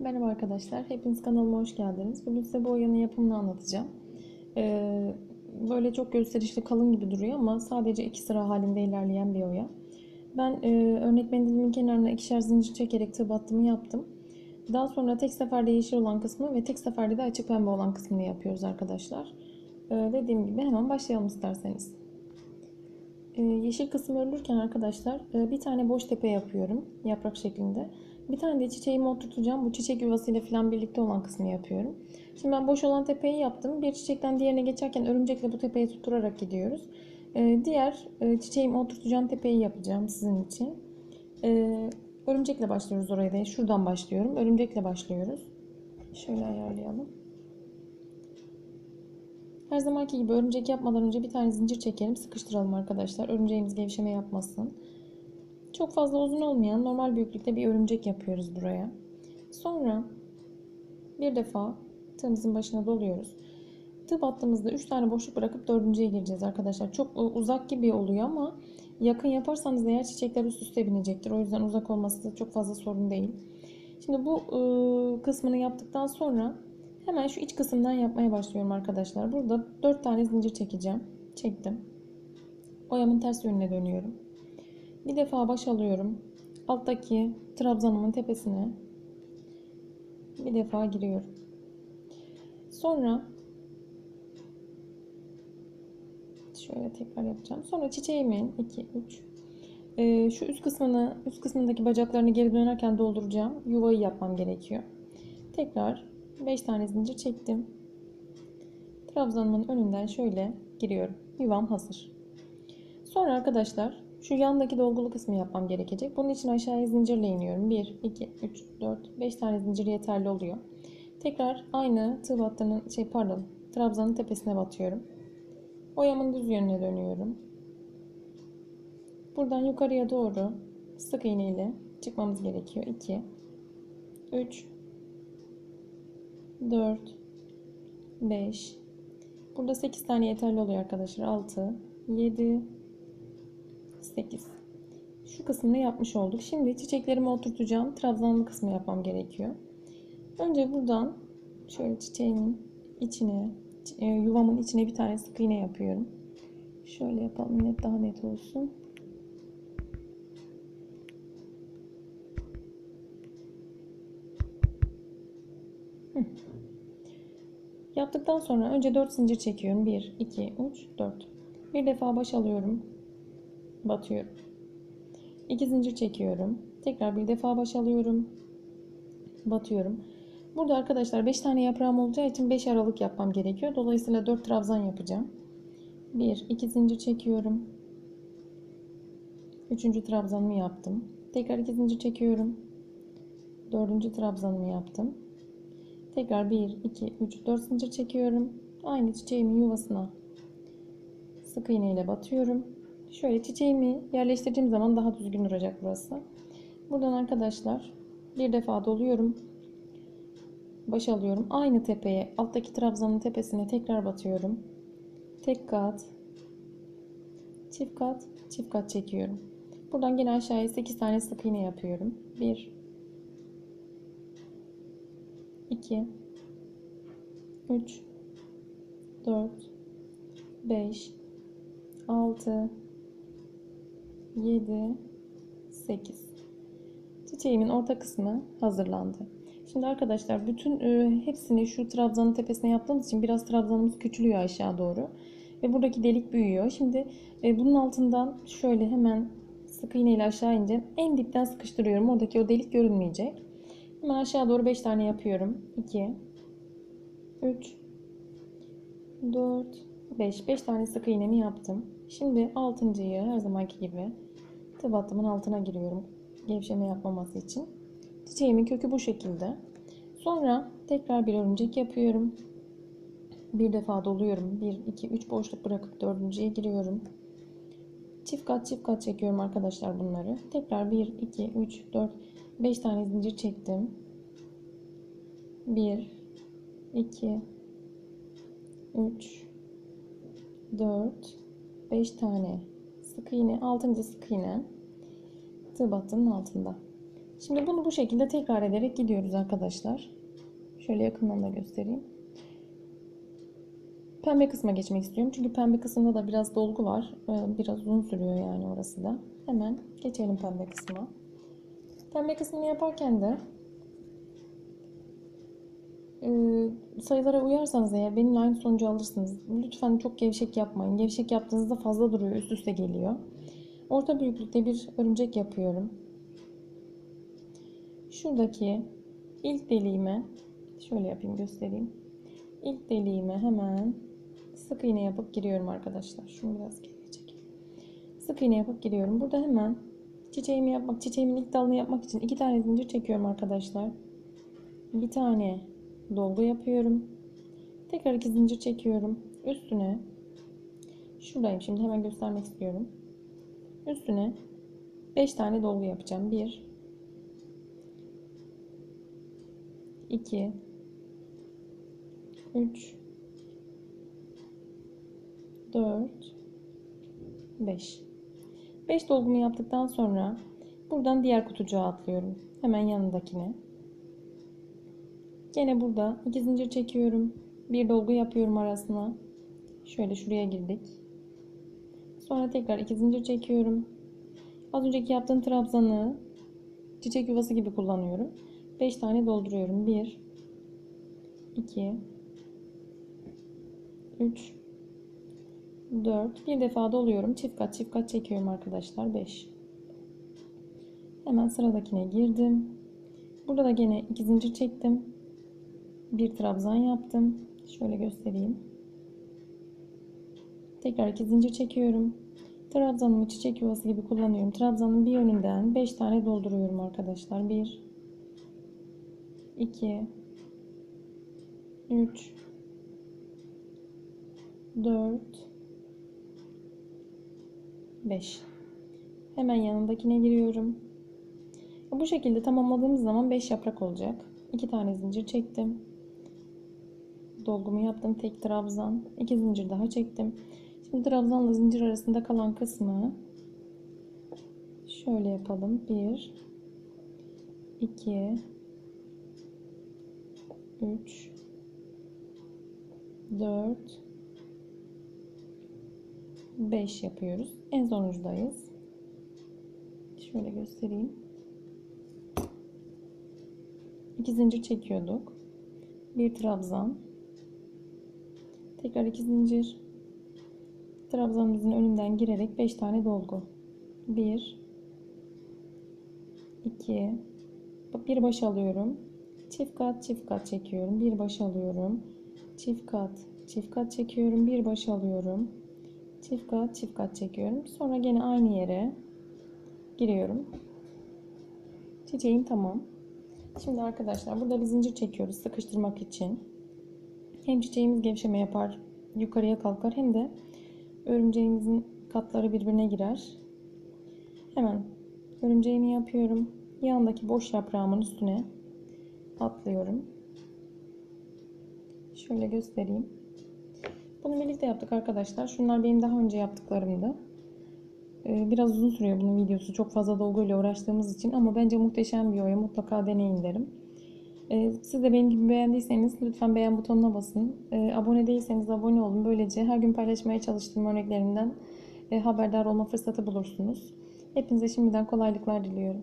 Merhaba arkadaşlar, hepiniz kanalıma hoş geldiniz. Bugün size bu oyanın yapımını anlatacağım. Ee, böyle çok gösterişli kalın gibi duruyor ama sadece iki sıra halinde ilerleyen bir oya. Ben e, örnek mendilimin kenarına ikişer zincir çekerek tığ battımı yaptım. Daha sonra tek seferde yeşil olan kısmı ve tek seferde de açık pembe olan kısmını yapıyoruz arkadaşlar. Ee, dediğim gibi hemen başlayalım isterseniz. Ee, yeşil kısım örülürken arkadaşlar e, bir tane boş tepe yapıyorum yaprak şeklinde. Bir tane de çiçeğimi oturtacağım. Bu çiçek yuvasıyla falan birlikte olan kısmı yapıyorum. Şimdi ben boş olan tepeyi yaptım. Bir çiçekten diğerine geçerken örümcekle bu tepeyi tutturarak gidiyoruz. Ee, diğer e, çiçeğimi oturtacağım tepeyi yapacağım sizin için. Ee, örümcekle başlıyoruz oraya da. Şuradan başlıyorum. Örümcekle başlıyoruz. Şöyle ayarlayalım. Her zamanki gibi örümcek yapmadan önce bir tane zincir çekelim. Sıkıştıralım arkadaşlar. Örümceğimiz gevşeme yapmasın. Çok fazla uzun olmayan normal büyüklükte bir örümcek yapıyoruz buraya. Sonra bir defa tığımızın başına doluyoruz. Tığ battığımızda 3 tane boşluk bırakıp dördüncüye gireceğiz arkadaşlar. Çok uzak gibi oluyor ama yakın yaparsanız eğer çiçekler üst üste binecektir. O yüzden uzak olması da çok fazla sorun değil. Şimdi bu ıı, kısmını yaptıktan sonra hemen şu iç kısımdan yapmaya başlıyorum arkadaşlar. Burada 4 tane zincir çekeceğim. Çektim. Oyamın ters yönüne dönüyorum. Bir defa baş alıyorum. Alttaki trabzanımın tepesine bir defa giriyorum. Sonra şöyle tekrar yapacağım. Sonra çiçeğimin 2 3 ee, şu üst kısmını üst kısmındaki bacaklarını geri dönerken dolduracağım. Yuvayı yapmam gerekiyor. Tekrar 5 tane zincir çektim. Trabzanımın önünden şöyle giriyorum. Yuvam hazır. Sonra arkadaşlar şu yandaki dolgulu kısmı yapmam gerekecek. Bunun için aşağıya zincirle iniyorum. 1, 2, 3, 4, 5 tane zincir yeterli oluyor. Tekrar aynı tığ battının şey pardon trabzanın tepesine batıyorum. Oyamın düz yönüne dönüyorum. Buradan yukarıya doğru sık iğne ile çıkmamız gerekiyor. 2, 3, 4, 5. Burada 8 tane yeterli oluyor arkadaşlar. 6, 7, 8. Şu kısmını yapmış olduk. Şimdi çiçeklerimi oturtacağım. Trabzanlı kısmı yapmam gerekiyor. Önce buradan şöyle çiçeğimin içine, e, yuvamın içine bir tane sık iğne yapıyorum. Şöyle yapalım net daha net olsun. Yaptıktan sonra önce 4 zincir çekiyorum. 1, 2, 3, 4. Bir defa baş alıyorum batıyorum. 2 zincir çekiyorum. Tekrar bir defa baş alıyorum. Batıyorum. Burada arkadaşlar 5 tane yaprağım olacağı için 5 aralık yapmam gerekiyor. Dolayısıyla 4 trabzan yapacağım. 1 2 zincir çekiyorum. 3. trabzanımı yaptım. Tekrar 2 zincir çekiyorum. 4. trabzanımı yaptım. Tekrar 1 2 3 4 zincir çekiyorum. Aynı çiçeğimin yuvasına sık iğne ile batıyorum. Şöyle çiçeğimi yerleştirdiğim zaman daha düzgün duracak burası. Buradan arkadaşlar bir defa doluyorum. Baş alıyorum. Aynı tepeye alttaki trabzanın tepesine tekrar batıyorum. Tek kat. Çift kat. Çift kat çekiyorum. Buradan gene aşağıya 8 tane sık iğne yapıyorum. 1 2 3 4 5 6 7 8 Çiçeğimin orta kısmı hazırlandı. Şimdi arkadaşlar bütün e, hepsini şu trabzanın tepesine yaptığımız için biraz trabzanımız küçülüyor aşağı doğru. Ve buradaki delik büyüyor. Şimdi e, bunun altından şöyle hemen sık iğne ile aşağı ince en dipten sıkıştırıyorum. Oradaki o delik görünmeyecek. Hemen aşağı doğru 5 tane yapıyorum. 2 3 4 5 5 tane sık iğnemi yaptım. Şimdi altıncıyı her zamanki gibi tığ battımın altına giriyorum. Gevşeme yapmaması için. Çiçeğimin kökü bu şekilde. Sonra tekrar bir örümcek yapıyorum. Bir defa doluyorum. 1, 2, 3 boşluk bırakıp dördüncüye giriyorum. Çift kat çift kat çekiyorum arkadaşlar bunları. Tekrar 1, 2, 3, 4, 5 tane zincir çektim. 1, 2, 3, 4, 5 tane sık iğne, 6. sık iğne tığ battının altında. Şimdi bunu bu şekilde tekrar ederek gidiyoruz arkadaşlar. Şöyle yakından da göstereyim. Pembe kısma geçmek istiyorum. Çünkü pembe kısımda da biraz dolgu var. Ee, Biraz uzun sürüyor yani orası da. Hemen geçelim pembe kısma. Pembe kısmını yaparken de e, sayılara uyarsanız eğer benimle aynı sonucu alırsınız. Lütfen çok gevşek yapmayın. Gevşek yaptığınızda fazla duruyor, üst üste geliyor. Orta büyüklükte bir örümcek yapıyorum. Şuradaki ilk deliğime şöyle yapayım göstereyim. İlk deliğime hemen sık iğne yapıp giriyorum arkadaşlar. Şunu biraz geriye çekeyim. Sık iğne yapıp giriyorum. Burada hemen çiçeğimi yapmak, çiçeğimin ilk dalını yapmak için iki tane zincir çekiyorum arkadaşlar. Bir tane dolgu yapıyorum. Tekrar iki zincir çekiyorum. Üstüne şuradayım şimdi hemen göstermek istiyorum. Üstüne 5 tane dolgu yapacağım. 1 2 3 4 5 5 dolgumu yaptıktan sonra buradan diğer kutucuğa atlıyorum. Hemen yanındakine. Gene burada iki zincir çekiyorum. Bir dolgu yapıyorum arasına. Şöyle şuraya girdik. Sonra tekrar iki zincir çekiyorum. Az önceki yaptığım trabzanı çiçek yuvası gibi kullanıyorum. 5 tane dolduruyorum. 1 2 3 4 bir defa doluyorum. Çift kat çift kat çekiyorum arkadaşlar. 5 Hemen sıradakine girdim. Burada da gene iki zincir çektim. Bir trabzan yaptım. Şöyle göstereyim. Tekrar iki zincir çekiyorum. Trabzanımı çiçek yuvası gibi kullanıyorum. Trabzanın bir yönünden 5 tane dolduruyorum arkadaşlar. 1 2 3 4 5 Hemen yanındakine giriyorum. Bu şekilde tamamladığımız zaman 5 yaprak olacak. 2 tane zincir çektim. Dolgumu yaptım. Tek trabzan. 2 zincir daha çektim. Şimdi trabzanla zincir arasında kalan kısmı şöyle yapalım. 1 2 3 4 5 yapıyoruz. En sonuncudayız. Şöyle göstereyim. 2 zincir çekiyorduk. Bir trabzan. Tekrar 2 zincir. Trabzanımızın önünden girerek 5 tane dolgu. 1 2 bir baş alıyorum. Çift kat çift kat çekiyorum. Bir baş alıyorum. Çift kat çift kat çekiyorum. Bir baş alıyorum. Çift kat çift kat çekiyorum. Sonra gene aynı yere giriyorum. Çiçeğim tamam. Şimdi arkadaşlar burada bir zincir çekiyoruz sıkıştırmak için. Hem çiçeğimiz gevşeme yapar, yukarıya kalkar hem de örümceğimizin katları birbirine girer. Hemen örümceğimi yapıyorum. Yanındaki boş yaprağımın üstüne atlıyorum. Şöyle göstereyim. Bunu birlikte yaptık arkadaşlar. Şunlar benim daha önce yaptıklarımdı. Ee, Biraz uzun sürüyor bunun videosu. Çok fazla dolguyla uğraştığımız için ama bence muhteşem bir oya. Mutlaka deneyin derim. Ee, Siz de benim gibi beğendiyseniz lütfen beğen butonuna basın. Ee, Abone değilseniz abone olun. Böylece her gün paylaşmaya çalıştığım örneklerinden e, haberdar olma fırsatı bulursunuz. Hepinize şimdiden kolaylıklar diliyorum.